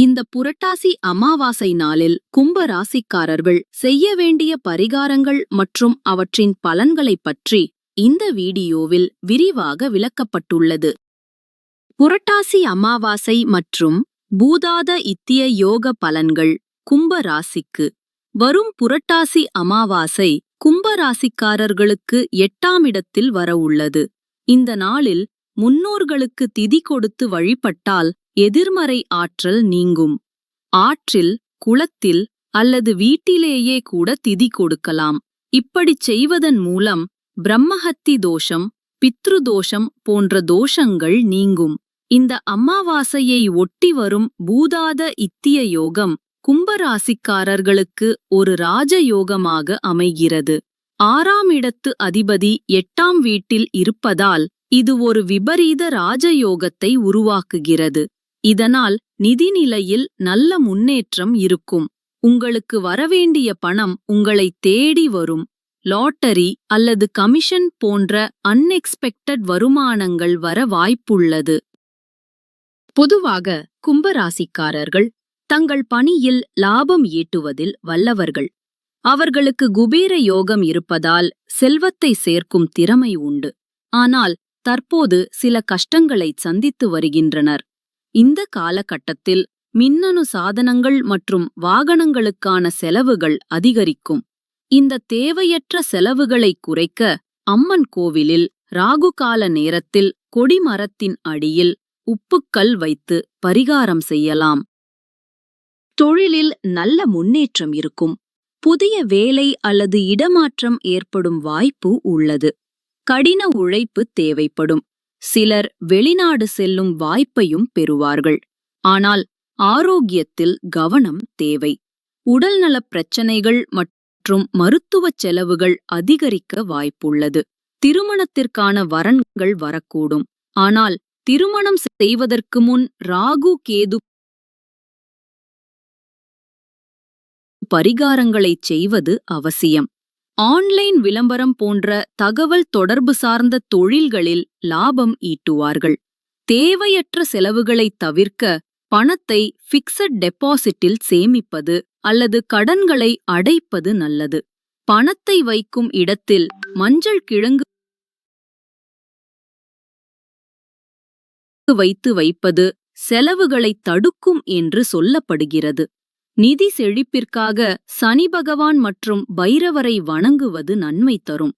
இந்த புரட்டாசி அமாவாசை நாளில் கும்ப ராசிக்காரர்கள் செய்ய வேண்டிய பரிகாரங்கள் மற்றும் அவற்றின் பலன்களைப் பற்றி இந்த வீடியோவில் விரிவாக விளக்கப்பட்டுள்ளது. புரட்டாசி அமாவாசை மற்றும் பூதாத இத்திய யோக பலன்கள் கும்ப ராசிக்கு வரும் புரட்டாசி அமாவாசை கும்ப ராசிக்காரர்களுக்கு எட்டாம் இடத்தில் வரவுள்ளது. இந்த நாளில் முன்னோர்களுக்கு திதி கொடுத்து வழிபட்டால் எதிர்மறை ஆற்றல் நீங்கும். ஆற்றில் குளத்தில் அல்லது வீட்டிலேயே கூட திதி கொடுக்கலாம். இப்படிச் செய்வதன் மூலம் பிரம்மஹத்தி தோஷம் பித்ரு தோஷம் போன்ற தோஷங்கள் நீங்கும். இந்த அமாவாசையை ஒட்டி வரும் பூதாத இத்திய யோகம் கும்பராசிக்காரர்களுக்கு ஒரு ராஜயோகமாக அமைகிறது. ஆறாம் இடத்து அதிபதி எட்டாம் வீட்டில் இருப்பதால் இது ஒரு விபரீத ராஜயோகத்தை உருவாக்குகிறது. இதனால் நிதிநிலையில் நல்ல முன்னேற்றம் இருக்கும். உங்களுக்கு வரவேண்டிய பணம் உங்களை தேடி வரும். லாட்டரி அல்லது கமிஷன் போன்ற அன்எக்ஸ்பெக்டட் வருமானங்கள் வர வாய்ப்புள்ளது. பொதுவாக கும்பராசிக்காரர்கள் தங்கள் பணியில் லாபம் ஈட்டுவதில் வல்லவர்கள். அவர்களுக்கு குபேர யோகம் இருப்பதால் செல்வத்தை சேர்க்கும் திறமை உண்டு. ஆனால் தற்போது சில கஷ்டங்களைச் சந்தித்து வருகின்றனர். இந்த காலகட்டத்தில் மின்னணு சாதனங்கள் மற்றும் வாகனங்களுக்கான செலவுகள் அதிகரிக்கும். இந்த தேவையற்ற செலவுகளை குறைக்க அம்மன் கோவிலில் ராகுகால நேரத்தில் கொடிமரத்தின் அடியில் உப்புக்கல் வைத்து பரிகாரம் செய்யலாம். தொழிலில் நல்ல முன்னேற்றம் இருக்கும். புதிய வேலை அல்லது இடமாற்றம் ஏற்படும் வாய்ப்பு உள்ளது. கடின உழைப்பு தேவைப்படும். சிலர் வெளிநாடு செல்லும் வாய்ப்பையும் பெறுவார்கள். ஆனால் ஆரோக்கியத்தில் கவனம் தேவை. உடல்நலப் பிரச்சனைகள் மற்றும் மருத்துவச் செலவுகள் அதிகரிக்க வாய்ப்புள்ளது. திருமணத்திற்கான வரன்கள் வரக்கூடும். ஆனால் திருமணம் செய்வதற்கு முன் ராகு கேது பரிகாரங்களைச் செய்வது அவசியம். ஆன்லைன் விளம்பரம் போன்ற தகவல் தொடர்பு சார்ந்த தொழில்களில் லாபம் ஈட்டுவார்கள். தேவையற்ற செலவுகளைத் தவிர்க்க பணத்தை ஃபிக்ஸட் டெபாசிட்டில் சேமிப்பது அல்லது கடன்களை அடைப்பது நல்லது. பணத்தை வைக்கும் இடத்தில் மஞ்சள் கிழங்கு வைத்து வைப்பது செலவுகளை தடுக்கும் என்று சொல்லப்படுகிறது. நிதி செழிப்பிற்காக சனி பகவான் மற்றும் பைரவரை வணங்குவது நன்மை தரும்.